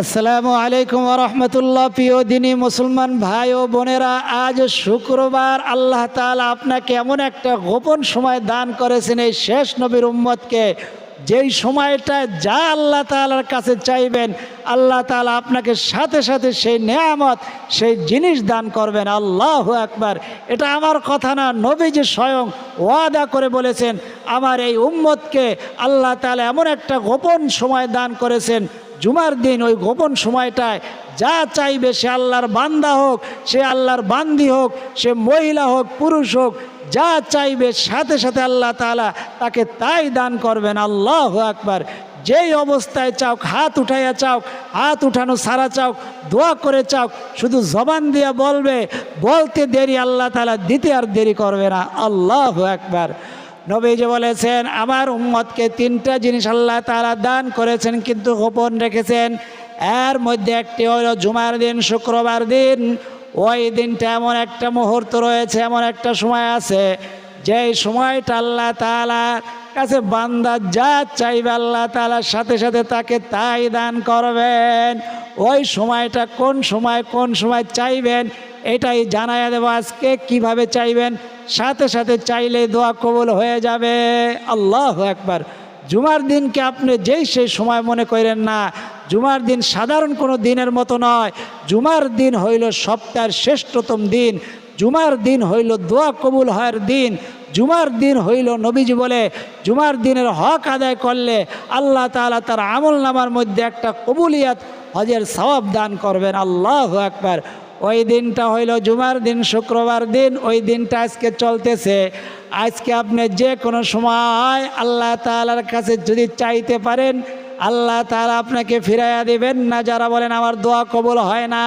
আসসালামু আলাইকুম রহমতুল্লাহ। প্রিয় দিনী মুসলমান ভাই ও বোনেরা, আজ শুক্রবার আল্লাহ তাআলা আপনাকে এমন একটা গোপন সময় দান করেছেন এই শেষ নবীর উম্মতকে, যেই সময়টা যা আল্লাহ তাআলার কাছে চাইবেন, আল্লাহ তাআলা আপনাকে সাথে সাথে সেই নেয়ামত, সেই জিনিস দান করবেন। আল্লাহ একবার এটা আমার কথা না, নবীজি স্বয়ং ওয়াদা করে বলেছেন, আমার এই উম্মতকে আল্লাহ তাআলা এমন একটা গোপন সময় দান করেছেন জুমার দিন ওই গোপন সময়টায় যা চাইবে সে আল্লাহর বান্দা হোক, সে আল্লাহর বান্দি হোক, সে মহিলা হোক, পুরুষ হোক, যা চাইবে সাথে সাথে আল্লাহ তাআলা তাকে তাই দান করবেন। আল্লাহ আকবার। যেই অবস্থায় চাও, হাত উঠাইয়া চাও, হাত উঠানো সারা চাও, দোয়া করে চাও, শুধু জবান দিয়া বলবে, বলতে দেরি আল্লাহ তাআলা দিতে আর দেরি করবে না। আল্লাহ একবার নবীজি বলেছেন, আমার উম্মতকে তিনটা জিনিস আল্লাহ তাআলা দান করেছেন, কিন্তু গোপন রেখেছেন। এর মধ্যে একটি হলো জুমার দিন, শুক্রবার দিন। ওই দিনটা এমন একটা মুহূর্ত রয়েছে, এমন একটা সময় আছে, যেই সময়টা আল্লাহ তাআলার কাছে বান্দা যা চাইবে আল্লাহ তালার সাথে সাথে তাকে তাই দান করবেন। ওই সময়টা কোন সময় কোন সময় চাইবেন এটাই জানাইয়া দেবো আজকে, কীভাবে চাইবেন? সাথে সাথে চাইলে দোয়া কবুল হয়ে যাবে। আল্লাহ একবার জুমার দিনকে আপনি যেই সেই সময় মনে করেন না, জুমার দিন সাধারণ কোনো দিনের মতো নয়। জুমার দিন হইল সপ্তাহের শ্রেষ্ঠতম দিন। জুমার দিন হইল দোয়া কবুল হওয়ার দিন। জুমার দিন হইল নবীজি বলে, জুমার দিনের হক আদায় করলে আল্লাহ তাআলা তার আমল নামার মধ্যে একটা কবুলিয়াত, হজের সওয়াব দান করবেন। আল্লাহ একবার ওই দিনটা হইল জুমার দিন, শুক্রবার দিন, ওই দিনটা আজকে চলতেছে। আজকে আপনি যে কোনো সময় আল্লাহ তালার কাছে যদি চাইতে পারেন, আল্লাহ তালা আপনাকে ফিরাইয়া দেবেন। না, যারা বলেন আমার দোয়া কবল হয় না,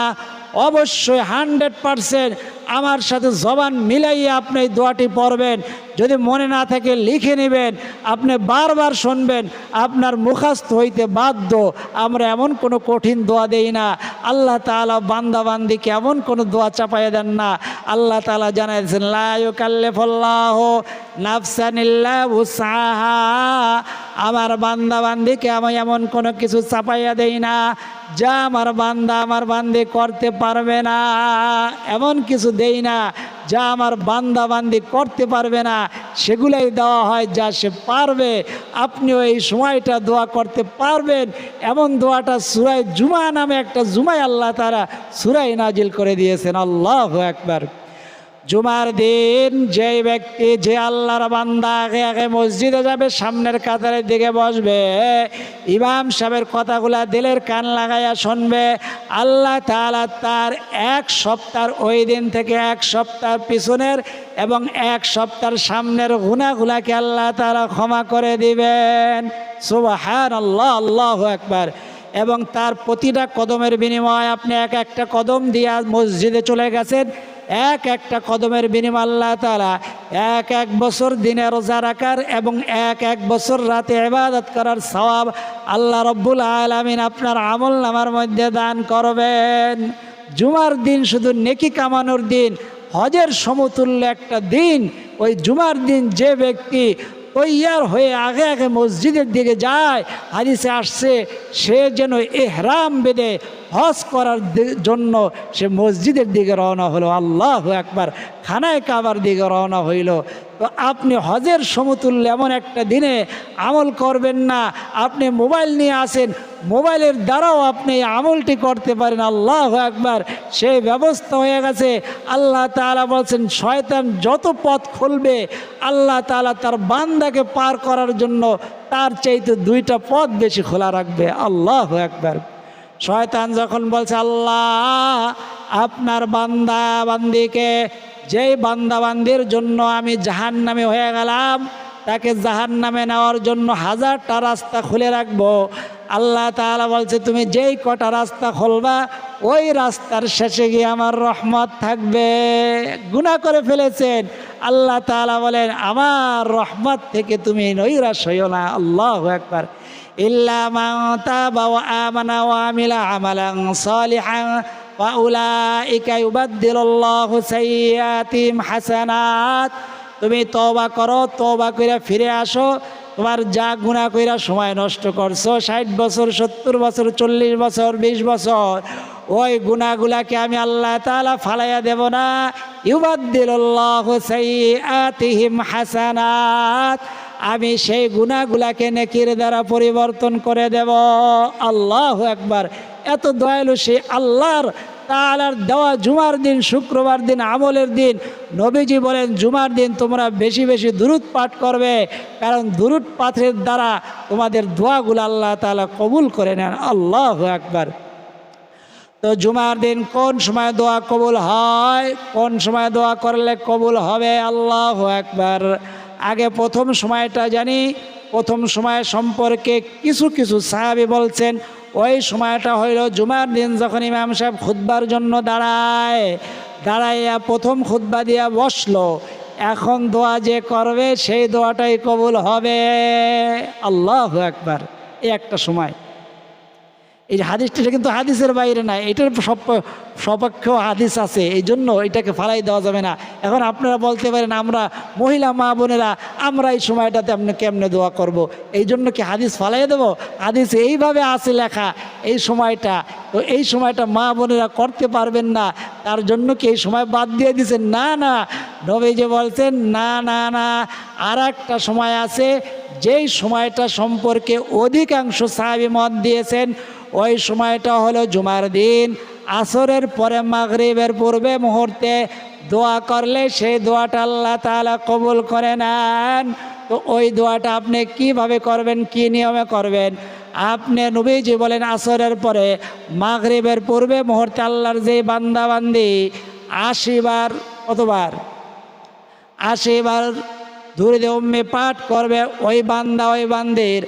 অবশ্যই হান্ড্রেড পারসেন্ট আমার সাথে জবান মিলাইয়া আপনি দোয়াটি পড়বেন। যদি মনে না থাকে, লিখে নেবেন। আপনি বারবার শুনবেন, আপনার মুখাস্ত হইতে বাধ্য। আমরা এমন কোনো কঠিন দোয়া দেই না। আল্লাহ তাআলা বান্দা বান্দিকে এমন কোনো দোয়া চাপাইয়া দেন না। আল্লাহ তাআলা জানাইছেন লাইকাল্লেফল্লাহ নাফসানিল্লা উসাহা আমার বান্দা বান্দিকে আমি এমন কোনো কিছু চাপাইয়া দেই না। যা আমার বান্দা আমার বান্দি করতে পারবে না। এমন কিছু দেই না। যা আমার বান্দাবান্দি করতে পারবে না, সেগুলাই দেওয়া হয় যা সে পারবে। আপনিও এই সময়টা দোয়া করতে পারবেন। এমন দোয়াটা সুরাই জুমা নামে একটা জুমাই আল্লাহ তারা সুরাই নাজিল করে দিয়েছেন। আল্লাহ একবার জুমার দিন যে ব্যক্তি, যে আল্লাহর বান্দা আগে আগে মসজিদে যাবে, সামনের কাতারের দিকে বসবে, ইমাম সাহেবের কথাগুলা দিলের কান লাগাইয়া শুনবে, আল্লাহ তাআলা তার এক সপ্তাহ ওই দিন থেকে এক সপ্তাহ পিছনের এবং এক সপ্তাহের সামনের গুণাগুলাকে আল্লাহ তাআলা ক্ষমা করে দিবেন। সুবাহান আল্লাহ আল্লাহ একবার এবং তার প্রতিটা কদমের বিনিময়ে আপনি এক একটা কদম দিয়া মসজিদে চলে গেছেন। এক একটা কদমের বিনিময় আল্লাহ তালা এক এক বছর দিনে রোজা রাখার এবং এক এক বছর রাতে এবাদত করার স্বভাব আল্লাহ রব্বুল আলমিন আপনার আমল নামার মধ্যে দান করবেন। জুমার দিন শুধু নেকি কামানোর দিন, হজের সমতুল্য একটা দিন। ওই জুমার দিন যে ব্যক্তি তৈয়ার হয়ে আগে আগে মসজিদের দিকে যায়, হাদিসে আসছে, সে যেন এহরাম বেঁধে হজ করার জন্য সে মসজিদের দিকে রওনা হলো। আল্লাহ একবার খানায় কাবার দিকে রওনা হইল। তো আপনি হজের সমতুল্য এমন একটা দিনে আমল করবেন না। আপনি মোবাইল নিয়ে আসেন, মোবাইলের দ্বারাও আপনি আমলটি করতে পারেন। আল্লাহ একবার সেই ব্যবস্থা হয়ে গেছে। আল্লাহ তালা বলছেন, শয়তান যত পথ খুলবে, আল্লাহ তালা তার বান্দাকে পার করার জন্য তার চাইতে দুইটা পথ বেশি খোলা রাখবে। আল্লাহ একবার শয়তান যখন বলছে, আল্লাহ, আপনার বান্দা বান্দিকে যেই বান্দাবান্দির জন্য আমি জাহান নামে হয়ে গেলাম, তাকে জাহান নামে নেওয়ার জন্য হাজারটা রাস্তা খুলে রাখব। আল্লাহ তালা বলছে, তুমি যেই কটা রাস্তা খুলবা, ওই রাস্তার শেষে গিয়ে আমার রহমত থাকবে। গুণা করে ফেলেছেন। আল্লাহ তালা বলেন, আমার রহমত থেকে তুমি নৈরাশ হইও না, আল্লাহ একবার ইল্লা মাতা বাবা আমানা আমিলা আমালাং সলিহা তুমি তবা করো তবা কইরা ফিরে আসো। তোমার যা গুণা কইরা সময় নষ্ট করছ, ষাট বছর, সত্তর বছর, চল্লিশ বছর, বিশ বছর, ওই গুণাগুলাকে আমি আল্লাহ তালা ফালাইয়া দেব না। ইউবাদ্দিল্লাহ হাসানাত। আমি সেই গুণাগুলাকে নেকির দ্বারা পরিবর্তন করে দেব। আল্লাহ একবার এত দয়ালু সেই আল্লাহর তালার দেওয়া জুমার দিন, শুক্রবার দিন, আমলের দিন। নবীজি বলেন, জুমার দিন তোমরা বেশি বেশি দুরুদ পাঠ করবে। কারণ দুরুদ পাঠের দ্বারা তোমাদের দোয়াগুলো আল্লাহ তালা কবুল করে নেন। আল্লাহ একবার তো জুমার দিন কোন সময় দোয়া কবুল হয়? কোন সময় দোয়া করলে কবুল হবে? আল্লাহ একবার আগে প্রথম সময়টা জানি। প্রথম সময় সম্পর্কে কিছু কিছু সাহাবি বলছেন ওই সময়টা হইল জুমার দিন, যখন ইমাম সাহেব খুদ্বার জন্য দাঁড়ায়। দাঁড়াইয়া প্রথম খুদ্া দিয়া বসল। এখন দোয়া যে করবে, সেই দোয়াটাই কবুল হবে। আল্লাহ একবার এই একটা সময়। এই হাদিসটা কিন্তু হাদিসের বাইরে না, এটার সপ- সপক্ষেও হাদিস আছে এই জন্য এটাকে ফালাই দেওয়া যাবে না। এখন আপনারা বলতে পারেন, আমরা মহিলা মা বোনেরা, আমরা এই সময়টাতে আপনি কেমনে দোয়া করব। এই জন্য কি হাদিস ফালাই দেবো? হাদিস এইভাবে আছে লেখা, এই সময়টা, তো এই সময়টা মা বোনেরা করতে পারবেন না, তার জন্য কি এই সময় বাদ দিয়ে দিয়েছেন? না না। নবী যে বলছেন, না না না আর একটা সময় আছে, যেই সময়টা সম্পর্কে অধিকাংশ সাহাবি মত দিয়েছেন ওই সময়টা হলো জুমার দিন। আসরের পরে মাগরিবের পূর্বে মুহূর্তে দোয়া করলে সেই দোয়াটা আল্লাহ তাআলা কবুল করে নেন। তো ওই দোয়াটা আপনি কীভাবে করবেন, কি নিয়মে করবেন? আপনি নবীজি বলেন, আসরের পরে মাগরিবের পূর্বে মুহূর্তে আল্লাহর যে বান্দা বান্দি আশিবার কতবার? আশিবার ধরে উম্মে পাঠ করবে, ওই বান্দা ওই বান্দির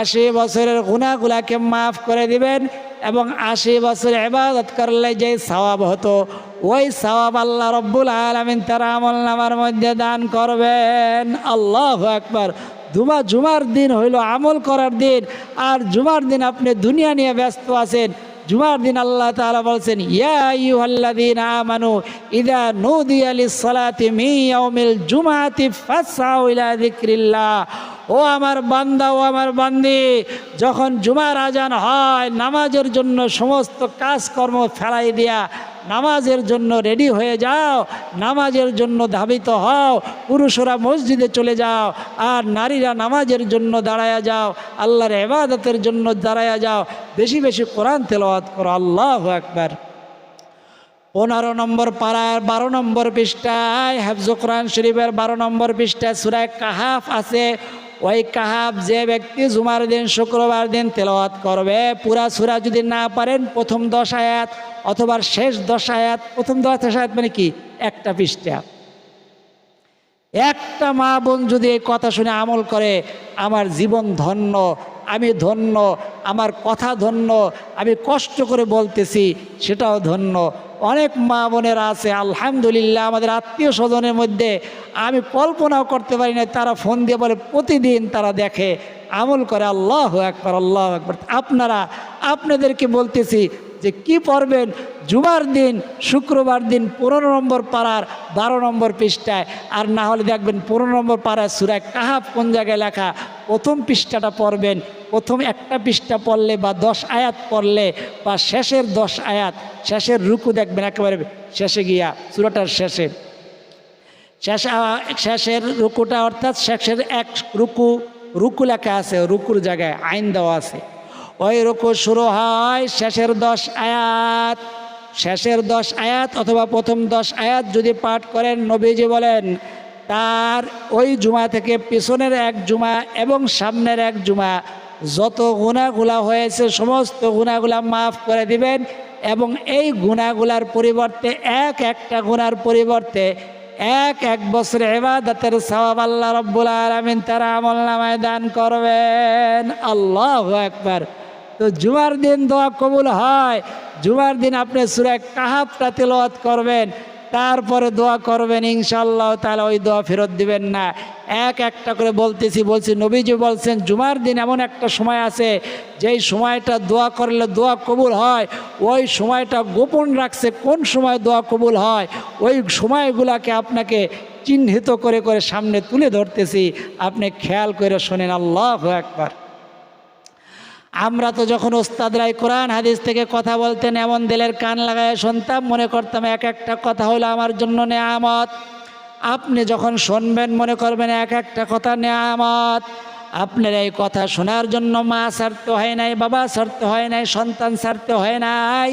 আশি বছরের গুণাগুলাকে মাফ করে দিবেন এবং আশি বছর এবাদত করলে যে সওয়াব হতো, ওই সওয়াব আল্লাহ রব্বুল আলমিন তার আমল নামার মধ্যে দান করবেন। আল্লাহ একবার দুমা জুমার দিন হইল আমল করার দিন, আর জুমার দিন আপনি দুনিয়া নিয়ে ব্যস্ত আছেন। জুমার দিন আল্লাহ তাআলা বলছেন, ইয়া আইয়ুহাল্লাযীনা আমানু ইযা নুদিয়া লিস-সালাতি মিন ইয়াউমিল ও আমার বান্দা, ও আমার বান্দি, যখন জুমার আজান হয়, নামাজের জন্য সমস্ত কাজকর্ম ফেলাই দিয়া নামাজের জন্য রেডি হয়ে যাও, নামাজের জন্য ধাবিত হও, পুরুষরা মসজিদে চলে যাও, আর নারীরা নামাজের জন্য দাঁড়ায়া যাও, আল্লাহর এবাদতের জন্য দাঁড়ায়া যাও, বেশি বেশি কোরআন তেলাওয়াত করো, আল্লাহ একবার পনেরো নম্বর পাড়ার বারো নম্বর পৃষ্ঠায়, হাফজ কোরআন শরীফের বারো নম্বর পৃষ্ঠায় সুরায় কাহাফ আছে। ওই কাহাব যে ব্যক্তি জুমার দিন, শুক্রবার দিন তেলাওয়াত করবে, পুরা সুরা যদি না পারেন, প্রথম দশ আয়াত অথবা শেষ দশ আয়াত, প্রথম দশ আয়াত মানে কি? একটা পৃষ্ঠা। একটা মা বোন যদি এই কথা শুনে আমল করে, আমার জীবন ধন্য, আমি ধন্য, আমার কথা ধন্য, আমি কষ্ট করে বলতেছি, সেটাও ধন্য। অনেক মা বোনেরা আছে, আলহামদুলিল্লাহ আমাদের আত্মীয় স্বজনের মধ্যে আমি কল্পনাও করতে পারি না, তারা ফোন দিয়ে বলে, প্রতিদিন তারা দেখে, আমল করে, আল্লাহ একবার আল্লাহ একবার আপনারা, আপনাদেরকে বলতেছি যে কি পড়বেন? জুমার দিন, শুক্রবার দিন, পনেরো নম্বর পাড়ার বারো নম্বর পৃষ্ঠায়, আর না হলে দেখবেন পনেরো নম্বর পাড়ায় সুরায় কাহাব কোন জায়গায় লেখা, প্রথম পৃষ্ঠাটা পড়বেন প্রথম একটা পৃষ্ঠা পড়লে বা দশ আয়াত পড়লে বা শেষের দশ আয়াত, শেষের রুকু দেখবেন একেবারে শেষে গিয়া, সুরাটার শেষে। শেষ শেষের রুকুটা অর্থাৎ শেষের এক রুকু রুকু লেখা আছে, রুকুর জায়গায় আইন দেওয়া আছে। ওই রুকু শুরু হয় শেষের দশ আয়াত, শেষের দশ আয়াত অথবা প্রথম দশ আয়াত যদি পাঠ করেন নবীজি বলেন, তার ওই জুমা থেকে পিছনের এক জুমা এবং সামনের এক জুমা যত গুণাগুলা হয়েছে, সমস্ত গুণাগুলা মাফ করে দিবেন এবং এই গুণাগুলার পরিবর্তে এক একটা গুণার পরিবর্তে এক এক বছর এবাদতের সওয়াব আল্লাহ রব্বুল আলমিন তারা আমল নামায় দান করবেন। আল্লাহ একবার তো জুমার দিন দোয়া কবুল হয়। জুমার দিন আপনি সুরে কাহাবটা তেলাওয়াত করবেন। তারপরে দোয়া করবেন ইনশাল্লাহ তাহলে ওই দোয়া ফেরত দিবেন না। এক একটা করে বলতেছি, বলছি, নবীজি বলছেন, জুমার দিন এমন একটা সময় আছে, যেই সময়টা দোয়া করলে দোয়া কবুল হয়, ওই সময়টা গোপন রাখছে, কোন সময় দোয়া কবুল হয়, ওই সময়গুলাকে আপনাকে চিহ্নিত করে করে সামনে তুলে ধরতেছি। আপনি খেয়াল করে শোনেন, আল্লাহ একবার আমরা তো যখন ওস্তাদরাই কোরআন হাদিস থেকে কথা বলতেন, এমন দিলের কান লাগায় শুনতাম, মনে করতাম এক একটা কথা হলো আমার জন্য নেয়ামত। আপনি যখন শুনবেন, মনে করবেন এক একটা কথা নেয়ামত। আপনার এই কথা শোনার জন্য মা ছাড়তে হয় নাই, বাবা ছাড়তে হয় নাই, সন্তান ছাড়তে হয় নাই,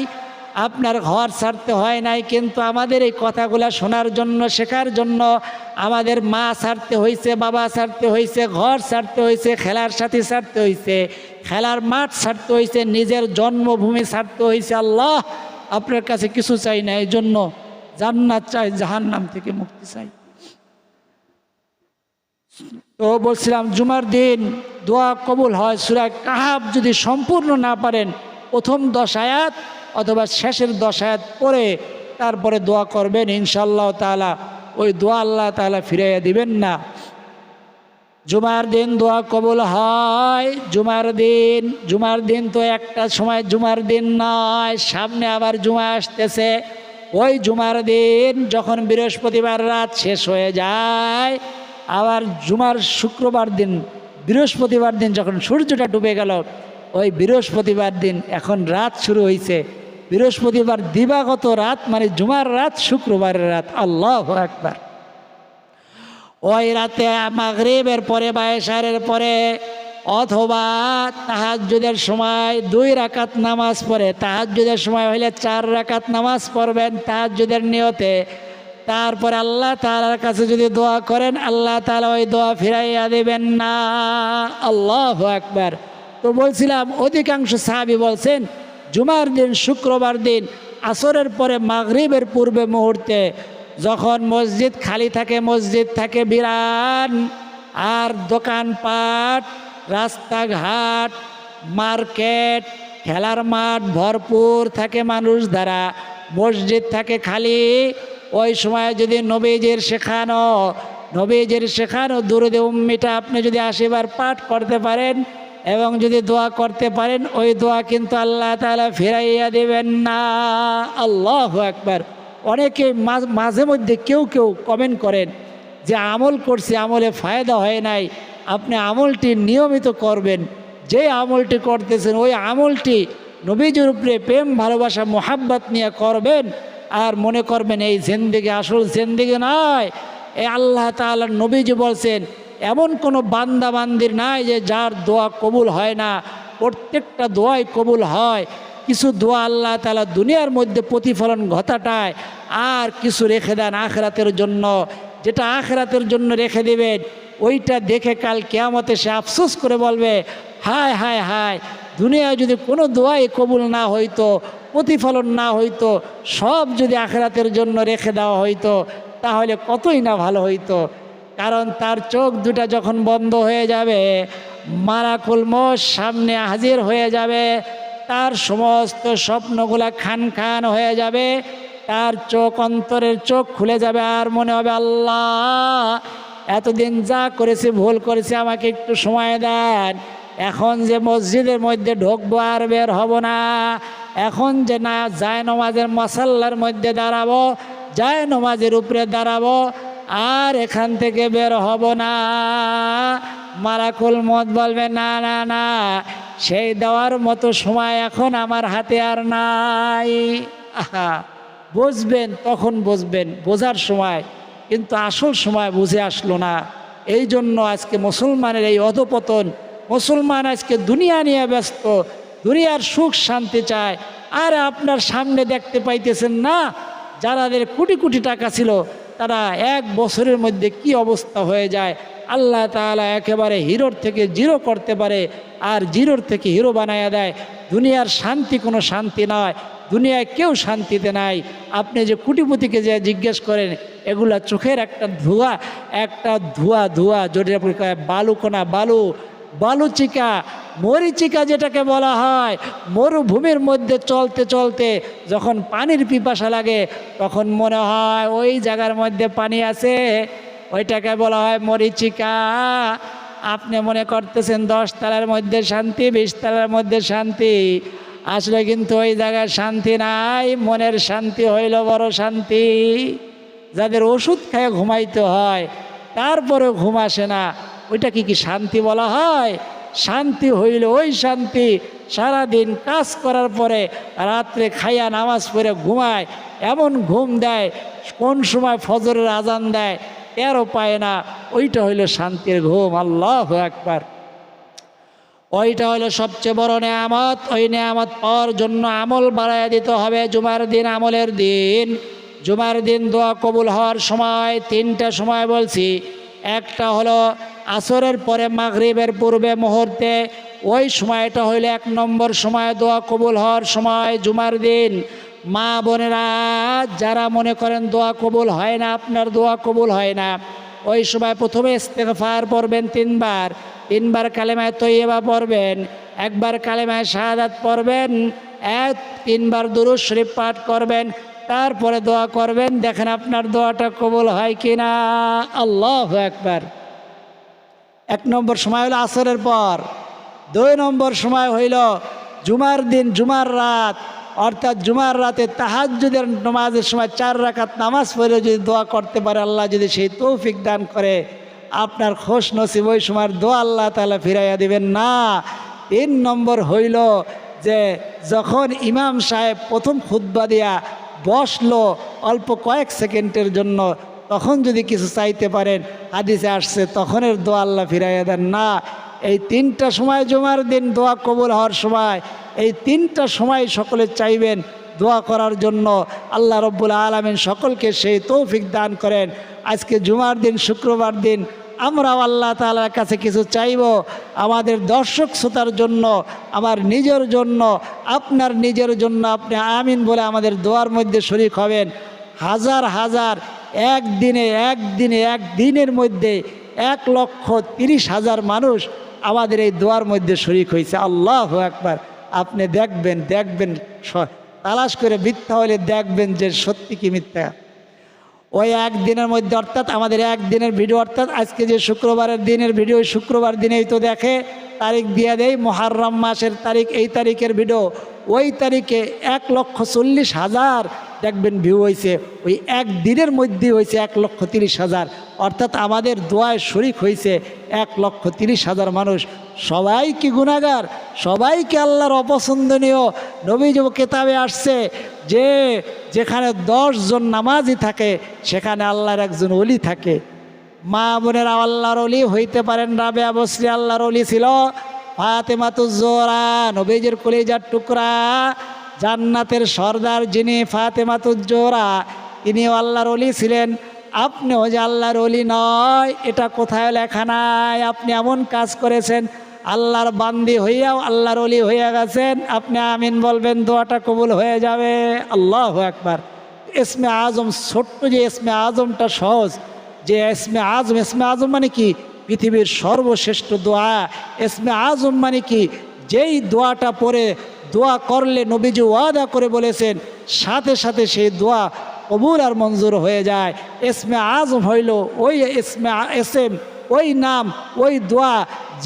আপনার ঘর ছাড়তে হয় নাই, কিন্তু আমাদের এই কথাগুলো শোনার জন্য, শেখার জন্য আমাদের মা ছাড়তে হয়েছে বাবা ছাড়তে হয়েছে ঘর ছাড়তে হয়েছে খেলার সাথে ছাড়তে হয়েছে খেলার মাঠ ছাড়তে হয়েছে নিজের জন্মভূমি ছাড়তে হয়েছে আল্লাহ। আপনার কাছে কিছু চাই না এই জন্য জান্নাত চাই, জাহান্নাম থেকে মুক্তি চাই। তো বলছিলাম, জুমার দিন দোয়া কবুল হয়, সুরা কাহাব যদি সম্পূর্ণ না পারেন, প্রথম দশ আয়াত অথবা শেষের দশ আয়াত পরে তারপরে দোয়া করবেন ইনশাল্লাহ তাআলা। ওই দোয়া আল্লাহ তাআলা ফিরাইয়া দিবেন না। জুমার দিন দোয়া কবুল হয়। জুমার দিন জুমার দিন তো একটা সময় জুমার দিন নয়, সামনে আবার জুমা আসতেছে। ওই জুমার দিন যখন বৃহস্পতিবার রাত শেষ হয়ে যায়, আবার জুমার শুক্রবার দিন, বৃহস্পতিবার দিন যখন সূর্যটা ডুবে গেল, ওই বৃহস্পতিবার দিন এখন রাত শুরু হয়েছে বৃহস্পতিবার দিবাগত রাত মানে জুমার রাত, শুক্রবারের রাত। আল্লাহ একবার ওই রাতে মাগরিবের পরে বা এশারের পরে অথবা তাহাজ্জুদের সময় দুই রাকাত নামাজ পড়ে। তাহাজ্জুদের সময় হইলে চার রাকাত নামাজ পড়বেন তাহাজ্জুদের নিয়তে। তারপরে আল্লাহ তাআলার কাছে যদি দোয়া করেন, আল্লাহ তাআলা ওই দোয়া ফিরাইয়া দেবেন না। আল্লাহ একবার তো বলছিলাম, অধিকাংশ সাহাবি বলছেন, জুমার দিন, শুক্রবার দিন, আসরের পরে মাগরিবের পূর্বে মুহূর্তে যখন মসজিদ খালি থাকে, মসজিদ থাকে বিরান, আর দোকানপাট রাস্তাঘাট, মার্কেট, খেলার মাঠ ভরপুর থাকে মানুষ দ্বারা। মসজিদ থাকে খালি, ওই সময় যদি নবীজির শেখানো নবীজির শেখানো দুরুদে উম্মিটা আপনি যদি আশিবার পাঠ করতে পারেন এবং যদি দোয়া করতে পারেন, ওই দোয়া কিন্তু আল্লাহ তাআলা ফিরাইয়া দেবেন না। আল্লাহ একবার অনেকে মাঝ- মধ্যে কেউ কেউ কমেন্ট করেন যে আমল করছে, আমলে ফায়দা হয় নাই, আপনি আমলটি নিয়মিত করবেন। যে আমলটি করতেছেন, ওই আমলটি নবীজির উপরে প্রেম, ভালোবাসা, মোহাব্বত নিয়ে করবেন আর মনে করবেন, এই জেন্দিগি আসল জেন্দিগি নয় এ আল্লাহ তাআলার নবীজি বলছেন, এমন কোনো বান্দা বান্দির নাই যে যার দোয়া কবুল হয় না। প্রত্যেকটা দোয়াই কবুল হয়। কিছু দোয়া আল্লাহ তালা দুনিয়ার মধ্যে প্রতিফলন ঘটাটায় আর কিছু রেখে দেন আখরাতের জন্য। যেটা আখরাতের জন্য রেখে দেবেন, ওইটা দেখে কাল কেয়ামতে সে আফসোস করে বলবে, হায় হায় হায়, দুনিয়ায় যদি কোনো দোয়াই কবুল না হইতো, প্রতিফলন না হইতো, সব যদি আখরাতের জন্য রেখে দেওয়া হইতো, তাহলে কতই না ভালো হইতো। কারণ তার চোখ দুটা যখন বন্ধ হয়ে যাবে মারাকুল মোষ সামনে হাজির হয়ে যাবে, তার সমস্ত স্বপ্নগুলা খান খান হয়ে যাবে তার চোখ অন্তরের চোখ খুলে যাবে আর মনে হবে, আল্লাহ, এতদিন যা করেছি, ভুল করেছি, আমাকে একটু সময় দেন। এখন যে মসজিদের মধ্যে ঢুকবো আর বের হব না। এখন যে না, যায় নমাজের মশাল্লার মধ্যে দাঁড়াবো, যায় নমাজের উপরে দাঁড়াবো, আর এখান থেকে বের হব না। মারাকুল মত বলবে, না না না, সেই দেওয়ার মতো সময় এখন আমার হাতে আর নাই। আহা বুঝবেন, তখন বুঝবেন, বোঝার সময়। কিন্তু আসল সময় বুঝে আসলো না। এই জন্য আজকে মুসলমানের এই অধপতন, মুসলমান আজকে দুনিয়া নিয়ে ব্যস্ত, দুনিয়ার সুখ শান্তি চায়। আর আপনার সামনে দেখতে পাইতেছেন না, যারাদের কোটি কোটি টাকা ছিল তারা এক বছরের মধ্যে কি অবস্থা হয়ে যায়? আল্লাহ তাআলা একেবারে হিরোর থেকে জিরো করতে পারে আর জিরোর থেকে হিরো বানায়া দেয়। দুনিয়ার শান্তি কোনো শান্তি নয়, দুনিয়ায় কেউ শান্তিতে নাই। আপনি যে কুটিপতিকে যে জিজ্ঞেস করেন, এগুলা চোখের একটা ধোঁয়া একটা ধোঁয়া ধোঁয়া যেটা বালুকোনা বালু। বালুচিকা, মরিচিকা যেটাকে বলা হয়, মরুভূমির মধ্যে চলতে চলতে যখন পানির পিপাসা লাগে, তখন মনে হয় ওই জায়গার মধ্যে পানি আছে। ওইটাকে বলা হয় মরিচিকা। আপনি মনে করতেছেন দশ তালার মধ্যে শান্তি, বিশ তালার মধ্যে শান্তি। আসলে কিন্তু ওই জায়গায় শান্তি নাই, মনের শান্তি হইল বড় শান্তি। যাদের ওষুধ খেয়ে ঘুমাইতে হয় তারপরে ঘুম আসে না। ওইটা কি কি শান্তি বলা হয়? শান্তি হইল ওই শান্তি, সারাদিন কাজ করার পরে রাত্রে খাইয়া নামাজ পড়ে ঘুমায়, এমন ঘুম দেয়, কোন সময় ফজরের আজান দেয় এরও পায় না, ওইটা হইল শান্তির ঘুম, আল্লাহ একবার ওইটা হলো সবচেয়ে বড় নেয়ামত, ওই নেয়ামত পাওয়ার জন্য আমল বাড়াইয়া দিতে হবে জুমার দিন, আমলের দিন। জুমার দিন দোয়া কবুল হওয়ার সময়, তিনটা সময় বলছি একটা হলো আসরের পরে মাগরিবের পূর্বে মুহূর্তে, ওই সময়টা হইল এক নম্বর সময় দোয়া কবুল হওয়ার সময়, জুমার দিন। মা বোনেরা, যারা মনে করেন দোয়া কবুল হয় না, আপনার দোয়া কবুল হয় না, ওই সময় প্রথমে ইস্তেগফার পড়বেন তিনবার। তিনবার কালেমায় তৈবা পড়বেন, একবার কালেমায় শাহাদাত পড়বেন, এক, তিনবার দুরুদ শরীফ পাঠ করবেন তারপরে দোয়া করবেন, দেখেন আপনার দোয়াটা কবল হয় কি না আল্লাহ একবার এক নম্বর সময় হলো আসরের পর, দুই নম্বর সময় হইল জুমার দিন, জুমার রাত। অর্থাৎ জুমার রাতে তাহাজ্জুদের নামাজের সময় চার রাকাত নামাজ পড়ে যদি দোয়া করতে পারে, আল্লাহ যদি সেই তৌফিক দান করে, আপনার খোশ নসিব ওই সময় দোয়া আল্লাহ তালা ফিরাইয়া দিবেন না। তিন নম্বর হইল যে, যখন ইমাম সাহেব প্রথম খুদ্া দিয়া বসল অল্প কয়েক সেকেন্ডের জন্য। তখন যদি কিছু চাইতে পারেন, হাদিসে আসছে, তখনের দোয়া আল্লাহ ফিরাইয়া দেন, না, এই তিনটা সময় জমার দিন দোয়া কবুল হওয়ার সময়, এই তিনটা সময় সকলে চাইবেন দোয়া করার জন্য। আল্লাহ রব্বুল আলমিন সকলকে সেই তৌফিক দান করেন। আজকে জুমার দিন, শুক্রবার দিন আমরাও আল্লাহ তালার কাছে কিছু চাইব। আমাদের দর্শক শ্রোতার জন্য, আমার নিজের জন্য, আপনার নিজের জন্য আপনি আমিন বলে আমাদের দোয়ার মধ্যে শরিক হবেন। হাজার হাজার, একদিনে একদিনে এক দিনের মধ্যে এক লক্ষ তিরিশ হাজার মানুষ আমাদের এই দোয়ার মধ্যে শরিক হয়েছে। আল্লাহ একবার আপনি দেখবেন দেখবেন তালাশ করে মিথ্যা হলে দেখবেন যে সত্যি কি মিথ্যা। ওই একদিনের মধ্যে অর্থাৎ আমাদের একদিনের ভিডিও অর্থাৎ আজকে যে শুক্রবারের দিনের ভিডিও শুক্রবার দিনেই তো দেখে, তারিখ দিয়ে দেয় মহারম মাসের তারিখ, এই তারিখের ভিডিও। ওই তারিখে এক লক্ষ চল্লিশ হাজার দেখবেন ভিউ হয়েছে ওই একদিনের মধ্যে হয়েছে এক লক্ষ তিরিশ হাজার। অর্থাৎ আমাদের দোয়ায় শরিক হয়েছে এক লক্ষ তিরিশ হাজার মানুষ। সবাই কি গুণাগার সবাইকে আল্লাহর অপছন্দনীয়? নবীজ কেতাবে আসছে যে যেখানে জন নামাজি থাকে, সেখানে আল্লাহর একজন অলি থাকে। মা বোনেরা আল্লাহর অলি হইতে পারেন রাবে অবশ্যই আল্লাহর অলি ছিল। ফাতে মাতুজোরা নবীজের কলিজার টুকরা, জান্নাতের সর্দার যিনি ফাতে মাতুজোরা তিনিও আল্লাহর অলি ছিলেন। আপনিও যে আল্লাহর অলি নয়, এটা কোথায় লেখা নাই। আপনি এমন কাজ করেছেন, আল্লাহর বান্দি হইয়াও আল্লাহর অলি হইয়া গেছেন। আপনি আমিন বলবেন, দোয়াটা কবুল হয়ে যাবে। আল্লাহ একবার এসমে আজম, ছোট্ট যে ইসমে আজমটা সহজ। যে ইসমে আজম ইসমে আজম মানে কি? পৃথিবীর সর্বশ্রেষ্ঠ দোয়া। এসমে আজম মানে কি? যেই দোয়াটা পড়ে, দোয়া করলে নবীজি ওয়াদা করে বলেছেন, সাথে সাথে সেই দোয়া কবুল আর মঞ্জুর হয়ে যায়। ইসমে আজম হইল ওই এসেম, ওই নাম, ওই দোয়া,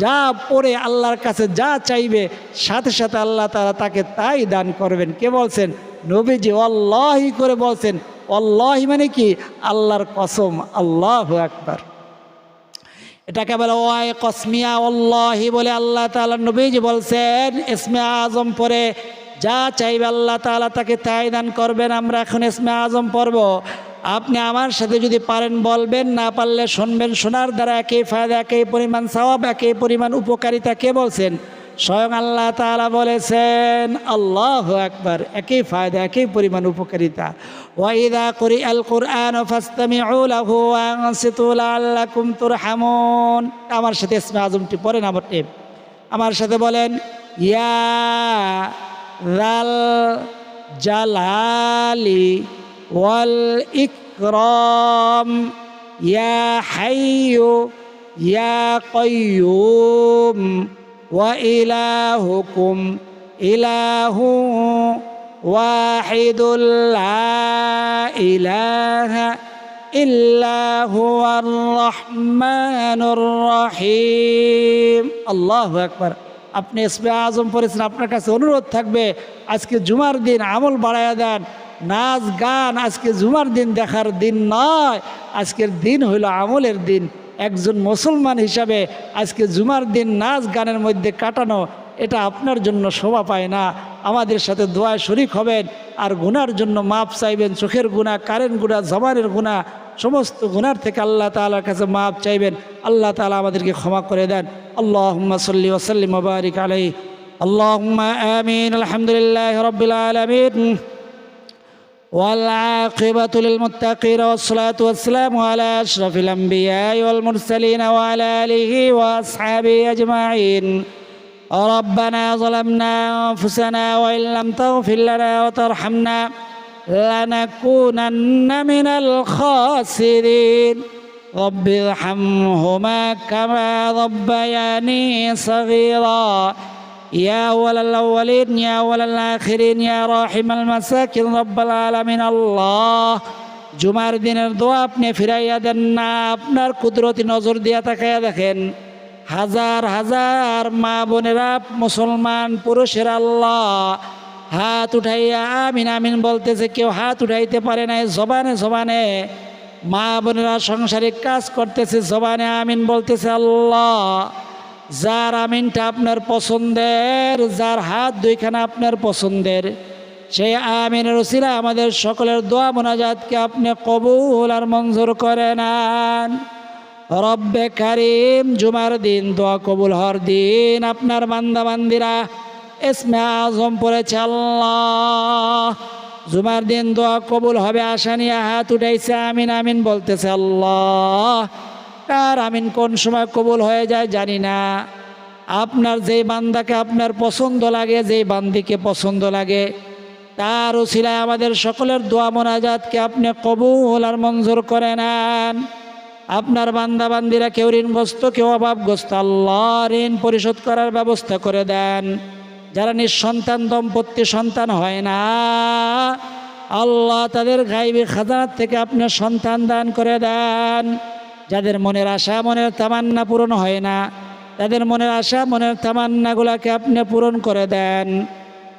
যা পড়ে আল্লাহর কাছে যা চাইবে, সাথে সাথে আল্লাহ তারা তাকে তাই দান করবেন। কে বলছেন? নবীজি অল্লাহি করে বলছেন। অল্লাহি মানে কি? আল্লাহর কসম, আল্লাহ একবার এটাকে বলে ওয়াই কসমিয়া অল্লাহি বলে আল্লাহ তাআলা নবীজি বলছেন, ইসমে আজম পরে যা চাইবে আল্লাহ তাআলা তাকে তাই দান করবেন, আমরা এখন ইসমে আজম পড়ব। আপনি আমার সাথে যদি পারেন বলবেন, না পারলে শুনবেন, শোনার দ্বারা একই ফায়দা, একই পরিমাণ সওয়াব, একই পরিমাণ উপকারিতা কে বলছেন? স্বয়ং আল্লাহ তাআলা বলেছেন, আল্লাহ একবার একই ফায়দা, একই পরিমাণ উপকারিতা। ওয়াইদা করি আল কোরআন তুরহামুন। আমার সাথে ইসমে আজমটি পড়েন আমার টেপ। আমার সাথে বলেন, ইয়া ذا الجلال والإكرام يا حي يا قيوم وإلهكم إله واحد لا إله إلا هو الرحمن الرحيم. الله أكبر. আপনি এসবে আজম পড়েছেন, আপনার কাছে অনুরোধ থাকবে, আজকে জুমার দিন আমল বাড়াইয়া দেন। নাচ, গান আজকে জুমার দিন দেখার দিন নয়, আজকের দিন হইল আমলের দিন। একজন মুসলমান হিসাবে আজকে জুমার দিন নাচ, গানের মধ্যে কাটানো এটা আপনার জন্য শোভা পায় না আমাদের সাথে দোয়ায় শরিক হবেন আর গুনার জন্য মাপ চাইবেন চোখের গুণা কারেন্ট গুণা জবানের গুণা সমস্ত গুনার থেকে আল্লাহ তালার কাছে মাপ চাইবেন আল্লাহ তালা আমাদেরকে ক্ষমা করে দেন আল্লাহ সাল্লি ওসাল্লিম মুবারিক আলাই اللهم آمين الحمد لله رب العالمين والعاقبة للمتقين والصلاة والسلام على أشرف الأنبياء والمرسلين وعلى آله وأصحابه أجمعين ربنا ظلمنا أنفسنا وإن لم تغفر لنا وترحمنا لنكونن من الخاسرين رب ارحمهما كما ربياني صغيرا يا أول الأولين يا أول الآخرين يا راحم المساكين رب العالمين الله জুমার দিনের দোয়া আপনি ফিরাইয়া দেন না আপনার কুদরতি নজর দিয়া তাকাইয়া দেখেন হাজার হাজার মা বোনেরা, মুসলমান পুরুষের আল্লাহ হাত উঠাইয়া আমিন আমিন বলতেছে, কেউ হাত উঠাইতে পারে নাই, জবানে জবানে মা বোনেরা সংসারিক কাজ করতেছে, জবানে আমিন বলতেছে, আল্লাহ যার আমিনটা আপনার পছন্দের, যার হাত দুইখানা আপনার পছন্দের, সেই আমিনের উসিলা আমাদের সকলের দোয়া মোনাজাতকে আপনি কবুল আর মঞ্জুর করে নেন। রব্বে কারিম, জুমার দিন দোয়া কবুল হর দিন আপনার বান্দা বান্দিরা এসমে আজম পড়েছে, আল্লাহ। জুমার দিন দোয়া কবুল হবে, আশা নিয়ে হাত উঠাইছে, আমিন আমিন বলতেছে, আল্লাহ। আর আমিন কোন সময় কবুল হয়ে যায় জানি না। আপনার যেই বান্দাকে আপনার পছন্দ লাগে, যেই বান্দিকে পছন্দ লাগে, তার উসিলায় আমাদের সকলের দোয়া মোনাজাতকে আপনি কবুল আর মঞ্জুর করে নেন। আপনার বান্দা বান্দিরা কেউ ঋণগ্রস্ত, কেউ অভাবগ্রস্ত, আল্লাহ ঋণ পরিশোধ করার ব্যবস্থা করে দেন। যারা নিঃসন্তান, দম্পতি সন্তান হয় না, আল্লাহ তাদের গাইবী খাজানার থেকে আপনি সন্তান দান করে দেন। যাদের মনের আশা, মনের তামান্না পূরণ হয় না, তাদের মনের আশা, মনের তামান্নাগুলাকে আপনি পূরণ করে দেন।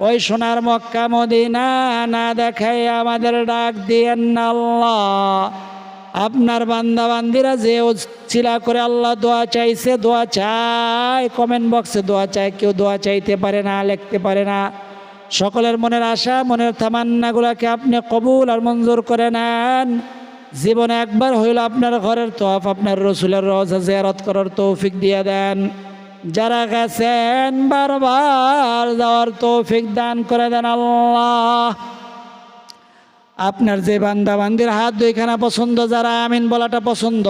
ওই সোনার মক্কা মদিনা না দেখাই আমাদের ডাক দিয়েন আল্লাহ। আপনার বান্দা বান্দিরা যে চিলা করে আল্লাহ দোয়া চাইছে, দোয়া চায়। কমেন্ট বক্সে দোয়া চায়, কেউ দোয়া চাইতে পারে না, লিখতে পারে না। সকলের মনের আশা, মনের থামান্নাগুলাকে আপনি কবুল আর মঞ্জুর করে নেন। জীবনে একবার হইল আপনার ঘরের তফ আপনার রসুলের রোজা জিয়ারত করার তৌফিক দিয়ে দেন। যারা গেছেন বারবার যাওয়ার তৌফিক দান করে দেন আল্লাহ। আপনার যে বান্দা বান্দির হাত দুইখানা পছন্দ যারা আমিন বলাটা পছন্দ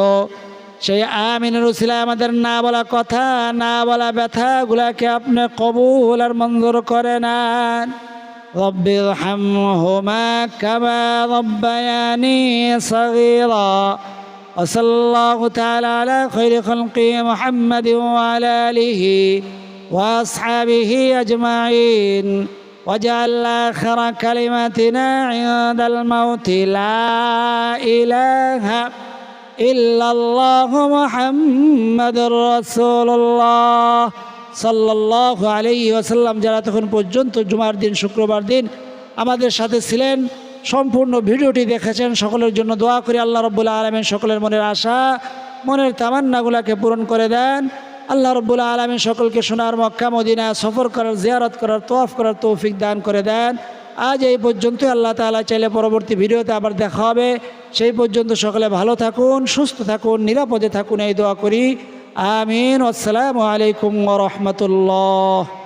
সেই আমিনের উসিলায় আমাদের না বলা কথা না বলা ব্যথাগুলাকে আপনি কবুল আর মঞ্জুর করে নেন رب ارحمهما كما ربياني صغيرا وصلى الله تعالى على خير خلقه محمد وعلى آله وأصحابه أجمعين واجعل آخر كلمتنا عند الموت لا إله إلا الله محمد رسول الله সাল্লাহ আলাই ওয়াসাল্লাম যারা তখন পর্যন্ত জুমার দিন শুক্রবার দিন আমাদের সাথে ছিলেন সম্পূর্ণ ভিডিওটি দেখেছেন সকলের জন্য দোয়া করি আল্লাহ রব্বুল্লা আলমেন সকলের মনের আশা মনের তামান্নাগুলাকে পূরণ করে দেন আল্লাহ রব্বুল আলমিন সকলকে সোনার মক্কা, মদিনা সফর করার, জিয়ারত করার তোয়াফ করার তৌফিক দান করে দেন। আজ এই পর্যন্ত আল্লাহ তালা চাইলে পরবর্তী ভিডিওতে আবার দেখা হবে। সেই পর্যন্ত সকলে ভালো থাকুন, সুস্থ থাকুন, নিরাপদে থাকুন। এই দোয়া করি। আমিন। আসসালামু আলাইকুম রহমতুল্লাহ।